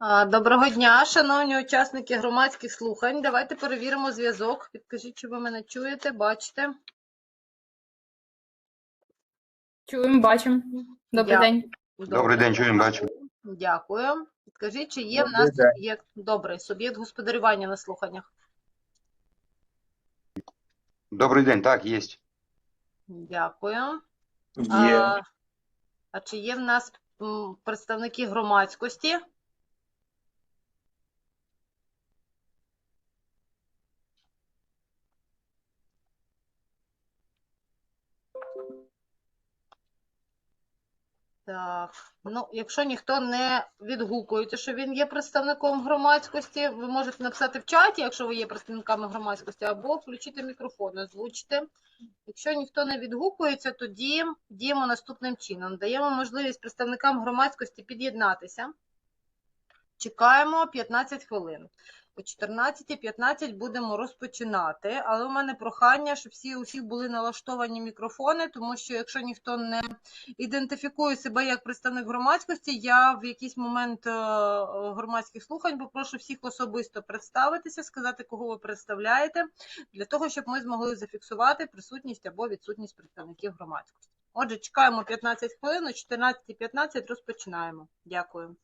Доброго дня, шановні учасники громадських слухань. Давайте перевіримо зв'язок. Підкажіть, чи ви мене чуєте, бачите? Чуємо, бачимо. Добрий Дя- день. Добрий день, чуємо, бачимо. Дякую. Підкажіть, чи є в нас день. суб'єкт добрий суб'єкт господарювання на слуханнях? Добрий день, так, є. Дякую. Є. А, а чи є в нас м, представники громадськості? Так, ну, якщо ніхто не відгукується, що він є представником громадськості, ви можете написати в чаті, якщо ви є представниками громадськості, або включити мікрофон, озвучити. Якщо ніхто не відгукується, тоді діємо наступним чином. Даємо можливість представникам громадськості під'єднатися. Чекаємо 15 хвилин. О 14.15 будемо розпочинати, але у мене прохання, щоб всі у всіх були налаштовані мікрофони, тому що якщо ніхто не ідентифікує себе як представник громадськості, я в якийсь момент е, громадських слухань попрошу всіх особисто представитися, сказати, кого ви представляєте, для того, щоб ми змогли зафіксувати присутність або відсутність представників громадськості. Отже, чекаємо 15 хвилин, о 14.15 розпочинаємо. Дякую.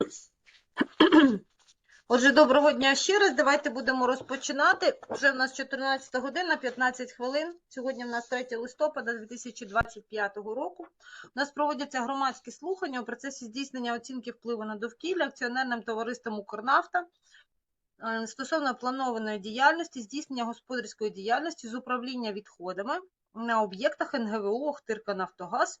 Отже, доброго дня ще раз. Давайте будемо розпочинати. Вже в нас 14 година, 15 хвилин. Сьогодні в нас 3 листопада 2025 року. У нас проводяться громадські слухання у процесі здійснення оцінки впливу на довкілля акціонерним товариством «Укрнафта» е, стосовно планованої діяльності, здійснення господарської діяльності з управління відходами на об'єктах НГВО «Охтирка Нафтогаз»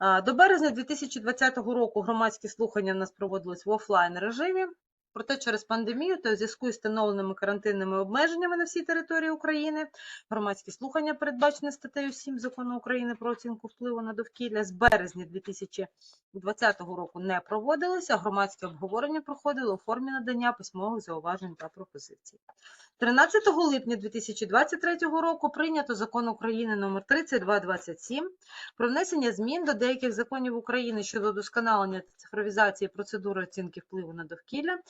До березня 2020 року громадські слухання в нас проводились в офлайн режимі. Проте через пандемію та у зв'язку із встановленими карантинними обмеженнями на всій території України громадські слухання, передбачені статтею 7 закону України про оцінку впливу на довкілля, з березня 2020 року не проводилися, громадське обговорення проходило у формі надання письмових зауважень та пропозицій. 13 липня 2023 року прийнято закон України номер 3227 про внесення змін до деяких законів України щодо удосконалення та цифровізації процедури оцінки впливу на довкілля,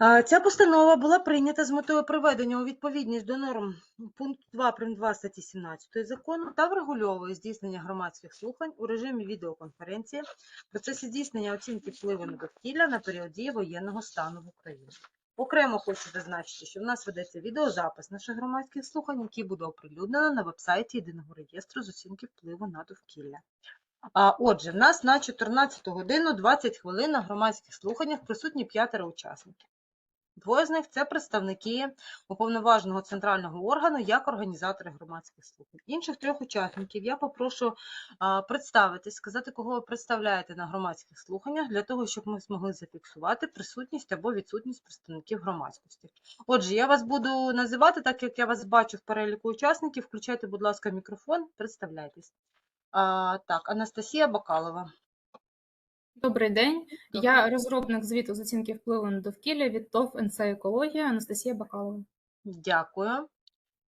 Ця постанова була прийнята з метою приведення у відповідність до норм пункту 2 прим. 2 статті 17 закону та врегульовує здійснення громадських слухань у режимі відеоконференції в процесі здійснення оцінки впливу на довкілля на період дії воєнного стану в Україні. Окремо хочу зазначити, що в нас ведеться відеозапис наших громадських слухань, який буде оприлюднено на вебсайті Єдиного реєстру з оцінки впливу на довкілля. А, Отже, в нас на 14 годину 20 хвилин на громадських слуханнях присутні п'ятеро учасників. Двоє з них це представники уповноваженого центрального органу як організатори громадських слухань. Інших трьох учасників я попрошу представитись, сказати, кого ви представляєте на громадських слуханнях, для того, щоб ми змогли зафіксувати присутність або відсутність представників громадськості. Отже, я вас буду називати, так як я вас бачу в переліку учасників. Включайте, будь ласка, мікрофон, представляйтесь. Так, Анастасія Бакалова. Добрий день. Я розробник звіту з оцінки впливу на довкілля від ТОВ НС Екологія Анастасія Бакалова. Дякую.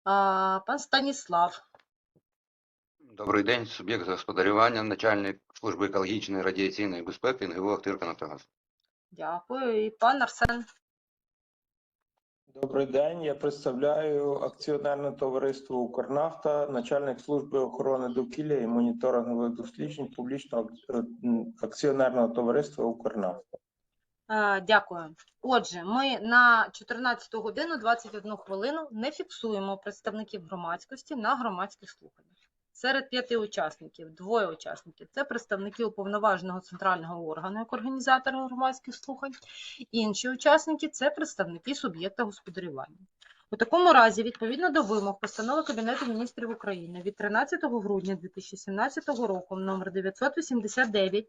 А, пан Станіслав. Добрий день, суб'єкт господарювання, начальник служби екологічної радіаційної безпеки НГО «Охтирка Нафтогаз». Дякую. І пан Арсен. Добрий день. Я представляю акціонерне товариство Укрнафта, начальник служби охорони довкілля і моніторингових досліджень публічного акціонерного товариства Укрнафта. Дякую. Отже, ми на 14 годину 21 хвилину не фіксуємо представників громадськості на громадських слуханнях. Серед п'яти учасників, двоє учасників це представники уповноваженого центрального органу як організатора громадських слухань. Інші учасники це представники суб'єкта господарювання. У такому разі, відповідно до вимог постанови Кабінету міністрів України від 13 грудня 2017 року номер 989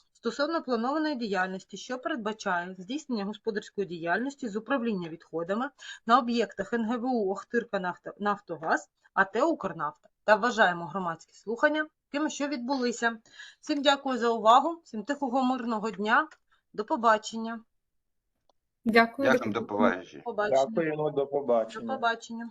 стосовно планованої діяльності, що передбачає здійснення господарської діяльності з управління відходами на об'єктах НГВУ «Охтирка Нафтогаз» АТ «Укрнафта» та вважаємо громадські слухання тими, що відбулися. Всім дякую за увагу, всім тихого мирного дня. До побачення. Дякую. Дякую, до побачення. Дякуємо, до До побачення. побачення.